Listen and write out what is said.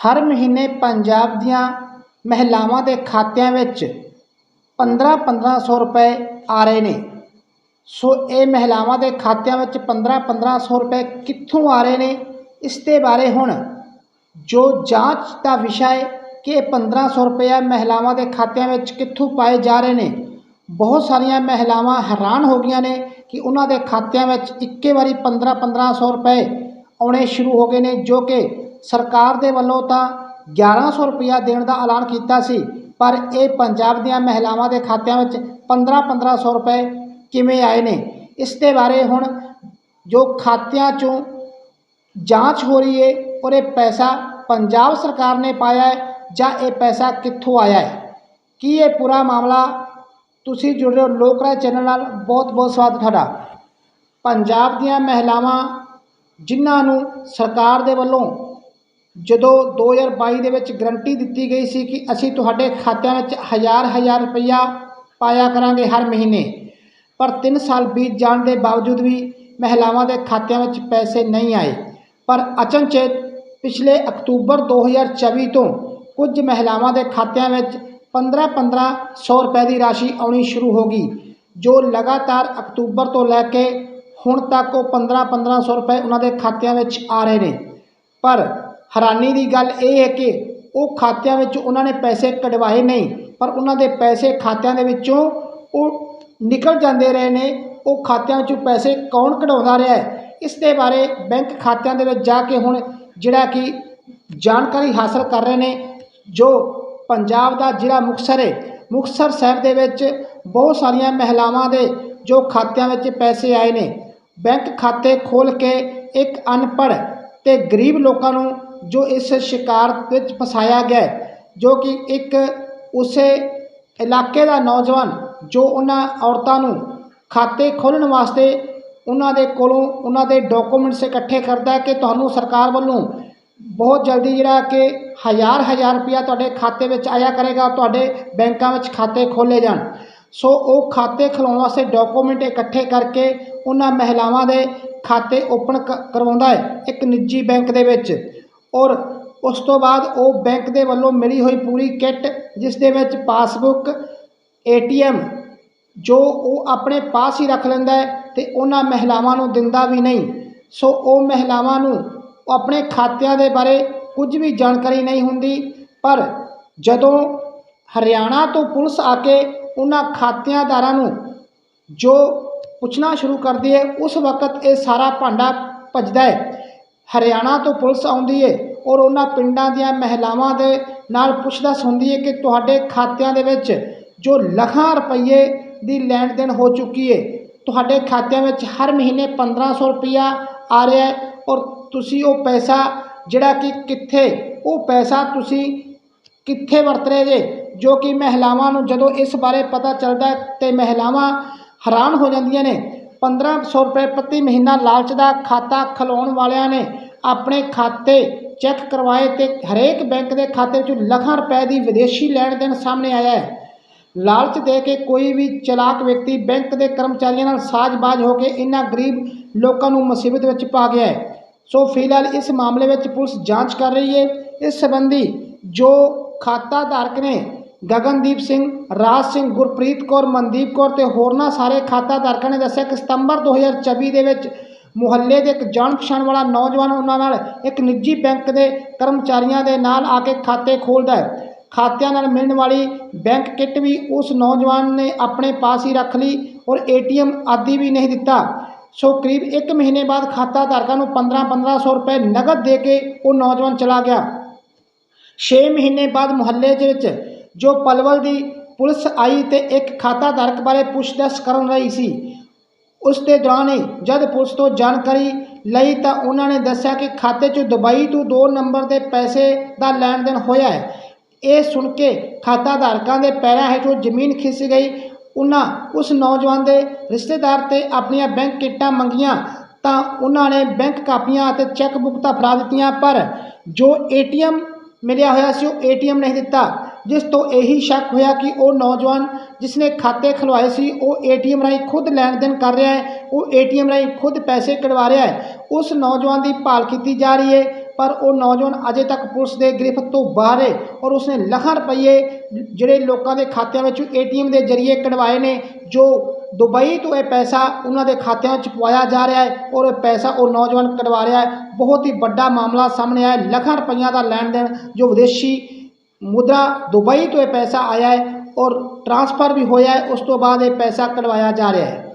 ਹਰ ਮਹੀਨੇ ਪੰਜਾਬ ਦੀਆਂ ਮਹਿਲਾਵਾਂ ਦੇ ਖਾਤਿਆਂ ਵਿੱਚ 15 1500 ਰੁਪਏ ਆ ਰਹੇ ਨੇ। ਸੋ ਇਹ ਮਹਿਲਾਵਾਂ ਦੇ ਖਾਤਿਆਂ ਵਿੱਚ 15 1500 ਰੁਪਏ ਕਿੱਥੋਂ ਆ ਰਹੇ ਨੇ? ਇਸ ਦੇ ਬਾਰੇ ਹੁਣ ਜੋ ਜਾਂਚ ਦਾ ਵਿਸ਼ਾ ਹੈ ਕਿ ਇਹ 1500 ਰੁਪਏ ਮਹਿਲਾਵਾਂ ਦੇ ਖਾਤਿਆਂ ਵਿੱਚ ਕਿੱਥੋਂ ਪਾਏ ਜਾ ਰਹੇ ਨੇ। ਬਹੁਤ ਸਾਰੀਆਂ ਮਹਿਲਾਵਾਂ ਹੈਰਾਨ ਹੋ ਗਈਆਂ ਨੇ ਕਿ ਉਹਨਾਂ ਦੇ ਖਾਤਿਆਂ ਵਿੱਚ ਇੱਕੇ ਵਾਰੀ 15 1500 ਰੁਪਏ ਆਉਣੇ ਸ਼ੁਰੂ ਹੋ ਗਏ ਨੇ, ਜੋ ਕਿ ਸਰਕਾਰ ਦੇ ਵੱਲੋਂ ਤਾਂ 1100 ਰੁਪਇਆ ਦੇਣ ਦਾ ਐਲਾਨ ਕੀਤਾ ਸੀ, ਪਰ ਇਹ ਪੰਜਾਬ ਦੀਆਂ ਮਹਿਲਾਵਾਂ ਦੇ ਖਾਤਿਆਂ ਵਿੱਚ 15 1500 ਰੁਪਏ ਕਿਵੇਂ ਆਏ ਨੇ? ਇਸ ਦੇ ਬਾਰੇ ਹੁਣ ਜੋ ਖਾਤਿਆਂ 'ਚੋਂ ਜਾਂਚ ਹੋ ਰਹੀ ਹੈ ਔਰ ਇਹ ਪੈਸਾ ਪੰਜਾਬ ਸਰਕਾਰ ਨੇ ਪਾਇਆ ਹੈ ਜਾਂ ਇਹ ਪੈਸਾ ਕਿੱਥੋਂ ਆਇਆ ਹੈ? ਕੀ ਇਹ ਪੂਰਾ ਮਾਮਲਾ ਤੁਸੀਂ ਜੁੜ ਰਹੇ ਹੋ ਲੋਕ ਰਾਏ ਚੈਨਲ ਨਾਲ? ਬਹੁਤ ਬਹੁਤ ਸਵਾਗਤ ਤੁਹਾਡਾ। ਪੰਜਾਬ ਦੀਆਂ ਮਹਿਲਾਵਾਂ ਜਿਨ੍ਹਾਂ ਨੂੰ ਸਰਕਾਰ ਦੇ ਵੱਲੋਂ ਜਦੋਂ 2022 ਦੇ ਵਿੱਚ ਗਰੰਟੀ ਦਿੱਤੀ ਗਈ ਸੀ ਕਿ ਅਸੀਂ ਤੁਹਾਡੇ ਖਾਤਿਆਂ ਵਿੱਚ ਹਜ਼ਾਰ ਹਜ਼ਾਰ ਰੁਪਈਆ ਪਾਇਆ ਕਰਾਂਗੇ ਹਰ ਮਹੀਨੇ, ਪਰ 3 ਸਾਲ ਬੀਤ ਜਾਣ ਦੇ ਬਾਵਜੂਦ ਵੀ ਮਹਿਲਾਵਾਂ ਦੇ ਖਾਤਿਆਂ ਵਿੱਚ ਪੈਸੇ ਨਹੀਂ ਆਏ। ਪਰ ਅਚਨਚੇਤ ਪਿਛਲੇ ਅਕਤੂਬਰ 2024 ਤੋਂ ਕੁਝ ਮਹਿਲਾਵਾਂ ਦੇ ਖਾਤਿਆਂ ਵਿੱਚ 15-15 ਸੌ ਰੁਪਏ ਦੀ ਰਾਸ਼ੀ ਆਉਣੀ ਸ਼ੁਰੂ ਹੋ ਗਈ, ਜੋ ਲਗਾਤਾਰ ਅਕਤੂਬਰ ਤੋਂ ਲੈ ਕੇ ਹੁਣ ਤੱਕ ਉਹ 15-15 ਸੌ ਰੁਪਏ ਉਹਨਾਂ ਦੇ ਖਾਤਿਆਂ ਵਿੱਚ ਆ ਰਹੇ ਨੇ। ਪਰ ਹੈਰਾਨੀ ਦੀ ਗੱਲ ਇਹ ਹੈ ਕਿ ਉਹ ਖਾਤਿਆਂ ਵਿੱਚ ਉਹਨਾਂ ਨੇ ਪੈਸੇ ਕਢਵਾਏ ਨਹੀਂ, ਪਰ ਉਹਨਾਂ ਦੇ ਪੈਸੇ ਖਾਤਿਆਂ ਦੇ ਵਿੱਚੋਂ ਉਹ ਨਿਕਲ ਜਾਂਦੇ ਰਹੇ ਨੇ, ਉਹ ਖਾਤਿਆਂ ਵਿੱਚੋਂ ਪੈਸੇ ਕੌਣ ਕਢਾਉਂਦਾ ਰਿਹਾ ਹੈ? ਇਸ ਦੇ ਬਾਰੇ ਬੈਂਕ ਖਾਤਿਆਂ ਦੇ ਵਿੱਚ ਜਾ ਕੇ ਹੁਣ ਜਿਹੜਾ ਕਿ ਜਾਣਕਾਰੀ ਹਾਸਲ ਕਰ ਰਹੇ ਨੇ, ਜੋ ਪੰਜਾਬ ਦਾ ਜ਼ਿਲ੍ਹਾ ਮੁਕਤਸਰ ਹੈ। ਮੁਕਤਸਰ ਸਾਹਿਬ ਦੇ ਵਿੱਚ ਬਹੁਤ ਸਾਰੀਆਂ ਮਹਿਲਾਵਾਂ ਦੇ ਜੋ ਖਾਤਿਆਂ ਵਿੱਚ ਪੈਸੇ ਆਏ ਨੇ। ਬੈਂਕ ਖਾਤੇ ਖੋਲ ਕੇ ਇੱਕ ਅਨਪੜ੍ਹ ਤੇ ਗਰੀਬ ਲੋਕਾਂ ਨੂੰ ਜੋ ਇਸ ਸ਼ਿਕਾਰ ਵਿੱਚ ਫਸਾਇਆ ਗਿਆ ਜੋ ਕਿ ਇੱਕ ਉਸੇ ਇਲਾਕੇ ਦਾ ਨੌਜਵਾਨ ਜੋ ਉਹਨਾਂ ਔਰਤਾਂ ਨੂੰ ਖਾਤੇ ਖੋਲ੍ਹਣ ਵਾਸਤੇ ਉਹਨਾਂ ਦੇ ਕੋਲੋਂ ਉਹਨਾਂ ਦੇ ਡਾਕੂਮੈਂਟਸ ਇਕੱਠੇ ਕਰਦਾ ਕਿ ਤੁਹਾਨੂੰ ਸਰਕਾਰ ਵੱਲੋਂ ਬਹੁਤ ਜਲਦੀ ਜਿਹੜਾ ਕਿ ਹਜ਼ਾਰ ਹਜ਼ਾਰ ਰੁਪਇਆ ਤੁਹਾਡੇ ਖਾਤੇ ਵਿੱਚ ਆਇਆ ਕਰੇਗਾ, ਤੁਹਾਡੇ ਬੈਂਕਾਂ ਵਿੱਚ ਖਾਤੇ ਖੋਲ੍ਹੇ ਜਾਣ। ਸੋ ਉਹ ਖਾਤੇ ਖੁਲਾਉਣ ਵਾਸਤੇ ਡਾਕੂਮੈਂਟ ਇਕੱਠੇ ਕਰਕੇ ਉਹਨਾਂ ਮਹਿਲਾਵਾਂ ਦੇ ਖਾਤੇ ਓਪਨ ਕਰਵਾਉਂਦਾ ਹੈ, ਇੱਕ ਨਿੱਜੀ ਬੈਂਕ ਦੇ ਵਿੱਚ। ਔਰ ਉਸ ਤੋਂ ਬਾਅਦ ਉਹ ਬੈਂਕ ਦੇ ਵੱਲੋਂ ਮਿਲੀ ਹੋਈ ਪੂਰੀ ਕਿੱਟ, ਜਿਸ ਦੇ ਵਿੱਚ ਪਾਸਬੁੱਕ, ਏਟੀਐਮ, ਜੋ ਉਹ ਆਪਣੇ ਪਾਸ ਹੀ ਰੱਖ ਲੈਂਦਾ ਹੈ ਤੇ ਉਹਨਾਂ ਮਹਿਲਾਵਾਂ ਨੂੰ ਦਿੰਦਾ ਵੀ ਨਹੀਂ। ਸੋ ਉਹ ਮਹਿਲਾਵਾਂ ਨੂੰ ਆਪਣੇ ਖਾਤਿਆਂ ਦੇ ਬਾਰੇ ਕੁਝ ਵੀ ਜਾਣਕਾਰੀ ਨਹੀਂ ਹੁੰਦੀ, ਪਰ ਜਦੋਂ ਹਰਿਆਣਾ ਤੋਂ ਪੁਲਿਸ ਆ ਕੇ ਉਹਨਾਂ ਖਾਤਿਆਂਦਾਰਾਂ ਨੂੰ ਜੋ ਪੁੱਛਣਾ ਸ਼ੁਰੂ ਕਰਦੀ ਹੈ, ਉਸ ਵਕਤ ਇਹ ਸਾਰਾ ਭਾਂਡਾ ਭੱਜਦਾ ਹੈ। ਹਰਿਆਣਾ ਤੋਂ ਪੁਲਿਸ ਆਉਂਦੀ ਹੈ ਔਰ ਉਹਨਾਂ ਪਿੰਡਾਂ ਦੀਆਂ ਮਹਿਲਾਵਾਂ ਦੇ ਨਾਲ ਪੁੱਛਦਾ ਸੁਣਦੀ ਹੈ ਕਿ ਤੁਹਾਡੇ ਖਾਤਿਆਂ ਦੇ ਵਿੱਚ ਜੋ ਲੱਖਾਂ ਰੁਪਏ ਦੀ ਲੈਣ ਦੇਣ ਹੋ ਚੁੱਕੀ ਹੈ ਤੁਹਾਡੇ ਖਾਤਿਆਂ ਵਿੱਚ ਹਰ ਮਹੀਨੇ 1500 ਰੁਪਇਆ ਆ ਰਿਹਾ ਹੈ ਔਰ ਤੁਸੀਂ ਉਹ ਪੈਸਾ ਜਿਹੜਾ ਕਿ ਕਿੱਥੇ, ਉਹ ਪੈਸਾ ਤੁਸੀਂ ਕਿੱਥੇ ਵਰਤ ਰਹੇ ਜੇ? ਜੋ ਕਿ ਮਹਿਲਾਵਾਂ ਨੂੰ ਜਦੋਂ ਇਸ ਬਾਰੇ ਪਤਾ ਚੱਲਦਾ ਹੈ ਤੇ ਮਹਿਲਾਵਾਂ ਹੈਰਾਨ ਹੋ ਜਾਂਦੀਆਂ ਨੇ 1500 ਰੁਪਏ ਪ੍ਰਤੀ ਮਹੀਨਾ ਲਾਲਚ ਦਾ ਖਾਤਾ ਖਲਾਉਣ ਵਾਲਿਆਂ ਨੇ ਆਪਣੇ ਖਾਤੇ ਚੈੱਕ ਕਰਵਾਏ ਤੇ ਹਰੇਕ ਬੈਂਕ ਦੇ ਖਾਤੇ ਵਿੱਚ ਲੱਖਾਂ ਰੁਪਏ ਦੀ ਵਿਦੇਸ਼ੀ ਲੈਣ ਦੇਣ ਸਾਹਮਣੇ ਆਇਆ ਹੈ। ਲਾਲਚ ਦੇ ਕੇ ਕੋਈ ਵੀ ਚਲਾਕ ਵਿਅਕਤੀ ਬੈਂਕ ਦੇ ਕਰਮਚਾਰੀਆਂ ਨਾਲ ਸਾਜ਼ਬਾਜ਼ ਹੋ ਕੇ ਇਹਨਾਂ ਗਰੀਬ ਲੋਕਾਂ ਨੂੰ ਮੁਸੀਬਤ ਵਿੱਚ ਪਾ ਗਿਆ ਹੈ। ਸੋ ਫਿਲਹਾਲ ਇਸ ਮਾਮਲੇ ਵਿੱਚ ਪੁਲਿਸ ਜਾਂਚ ਕਰ ਰਹੀ ਹੈ। ਇਸ ਸੰਬੰਧੀ ਜੋ ਖਾਤਾ ਧਾਰਕ ਨੇ ਗਗਨਦੀਪ ਸਿੰਘ, ਰਾਜ ਸਿੰਘ, ਗੁਰਪ੍ਰੀਤ ਕੌਰ, ਮਨਦੀਪ ਕੌਰ ਤੇ ਹੋਰਨਾਂ ਸਾਰੇ ਖਾਤਾ ਧਾਰਕਾਂ ਨੇ ਦੱਸਿਆ ਕਿ ਸਤੰਬਰ 2024 ਦੇ ਵਿੱਚ ਮੁਹੱਲੇ ਦੇ ਇੱਕ ਜਾਣ ਪਛਾਣ ਵਾਲਾ ਨੌਜਵਾਨ ਉਹਨਾਂ ਨਾਲ ਇੱਕ ਨਿੱਜੀ ਬੈਂਕ ਦੇ ਕਰਮਚਾਰੀਆਂ ਦੇ ਨਾਲ ਆ ਕੇ ਖਾਤੇ ਖੋਲ੍ਹਦਾ ਹੈ। ਖਾਤਿਆਂ ਨਾਲ ਮਿਲਣ ਵਾਲੀ ਬੈਂਕ ਕਿੱਟ ਵੀ ਉਸ ਨੌਜਵਾਨ ਨੇ ਆਪਣੇ ਪਾਸ ਹੀ ਰੱਖ ਲਈ ਔਰ ਏਟੀਐਮ ਆਦਿ ਵੀ ਨਹੀਂ ਦਿੱਤਾ। ਸੋ ਕਰੀਬ 1 ਮਹੀਨੇ ਬਾਅਦ ਖਾਤਾ ਧਾਰਕਾਂ ਨੂੰ 15 1500 ਰੁਪਏ ਨਗਦ ਦੇ ਕੇ ਉਹ ਨੌਜਵਾਨ ਚਲਾ ਗਿਆ। 6 ਮਹੀਨੇ ਬਾਅਦ ਮੁਹੱਲੇ ਦੇ ਵਿੱਚ ਜੋ ਪਲਵਲ ਦੀ ਪੁਲਿਸ ਆਈ ਤੇ ਇੱਕ ਖਾਤਾ ਧਾਰਕ ਬਾਰੇ ਪੁੱਛਗਿੱਛ ਕਰਨ ਰਹੀ ਸੀ। ਉਸ ਦੇ ਦੌਰਾਨ ਹੀ ਜਦ ਪੁਲਿਸ ਤੋਂ ਜਾਣਕਾਰੀ ਲਈ ਤਾਂ ਉਹਨਾਂ ਨੇ ਦੱਸਿਆ ਕਿ ਖਾਤੇ 'ਚ ਦੁਬਈ ਤੋਂ 2 ਨੰਬਰ ਦੇ ਪੈਸੇ ਦਾ ਲੈਣ ਦੇਣ ਹੋਇਆ ਹੈ। ਇਹ ਸੁਣ ਕੇ ਖਾਤਾ ਧਾਰਕਾਂ ਦੇ ਪੈਰਾਂ ਹੇਠੋਂ ਜ਼ਮੀਨ ਖਿਸ ਗਈ। ਉਹਨਾਂ ਉਸ ਨੌਜਵਾਨ ਦੇ ਰਿਸ਼ਤੇਦਾਰ ਤੇ ਆਪਣੀਆਂ ਬੈਂਕ ਕਿੱਟਾਂ ਮੰਗੀਆਂ ਤਾਂ ਉਹਨਾਂ ਨੇ ਬੈਂਕ ਕਾਪੀਆਂ ਅਤੇ ਚੈੱਕ ਬੁੱਕ ਤਾਂ ਫੜਾ ਦਿੱਤੀਆਂ, ਪਰ ਜੋ ਏਟੀਐਮ ਮਿਲਿਆ ਹੋਇਆ ਸੀ ਉਹ ਏਟੀਐਮ ਨਹੀਂ ਦਿੱਤਾ। ਜਿਸ ਤੋਂ ਇਹੀ ਸ਼ੱਕ ਹੋਇਆ ਕਿ ਉਹ ਨੌਜਵਾਨ ਜਿਸ ਨੇ ਖਾਤੇ ਖਲਵਾਏ ਸੀ, ਉਹ ਏਟੀਐਮ ਰਾਹੀਂ ਖੁਦ ਲੈਣ ਦੇਣ ਕਰ ਰਿਹਾ ਹੈ, ਉਹ ਏਟੀਐਮ ਰਾਹੀਂ ਖੁਦ ਪੈਸੇ ਕਢਵਾ ਰਿਹਾ ਹੈ, ਉਸ ਨੌਜਵਾਨ ਦੀ ਭਾਲ ਕੀਤੀ ਜਾ ਰਹੀ ਹੈ, ਪਰ ਉਹ ਨੌਜਵਾਨ ਅਜੇ ਤੱਕ ਪੁਲਿਸ ਦੇ ਗ੍ਰਿਫਤ ਤੋਂ ਬਾਹਰ ਹੈ ਔਰ ਉਸਨੇ ਲੱਖਾਂ ਰੁਪਏ ਜਿਹੜੇ ਲੋਕਾਂ ਦੇ ਖਾਤਿਆਂ ਵਿੱਚ ਏਟੀਐਮ ਦੇ ਜ਼ਰੀਏ ਕਢਵਾਏ ਨੇ, ਜੋ ਦੁਬਈ ਤੋਂ ਇਹ ਪੈਸਾ ਉਹਨਾਂ ਦੇ ਖਾਤਿਆਂ ਵਿੱਚ ਪਵਾਇਆ ਜਾ ਰਿਹਾ ਹੈ ਔਰ ਇਹ ਪੈਸਾ ਉਹ ਨੌਜਵਾਨ ਕਢਵਾ ਰਿਹਾ ਹੈ, ਬਹੁਤ ਹੀ ਵੱਡਾ ਮਾਮਲਾ ਸਾਹਮਣੇ ਆਇਆ ਲੱਖਾਂ ਰੁਪਈਆਂ ਦਾ ਲੈਣ ਦੇਣ ਜੋ ਵਿਦੇਸ਼ੀ ਮੁਦਰਾ ਦੁਬਈ ਤੋਂ ਇਹ ਪੈਸਾ ਆਇਆ ਹੈ ਔਰ ਟ੍ਰਾਂਸਫਰ ਵੀ ਹੋਇਆ ਹੈ, ਉਸ ਤੋਂ ਬਾਅਦ ਇਹ ਪੈਸਾ ਕਢਵਾਇਆ ਜਾ ਰਿਹਾ ਹੈ।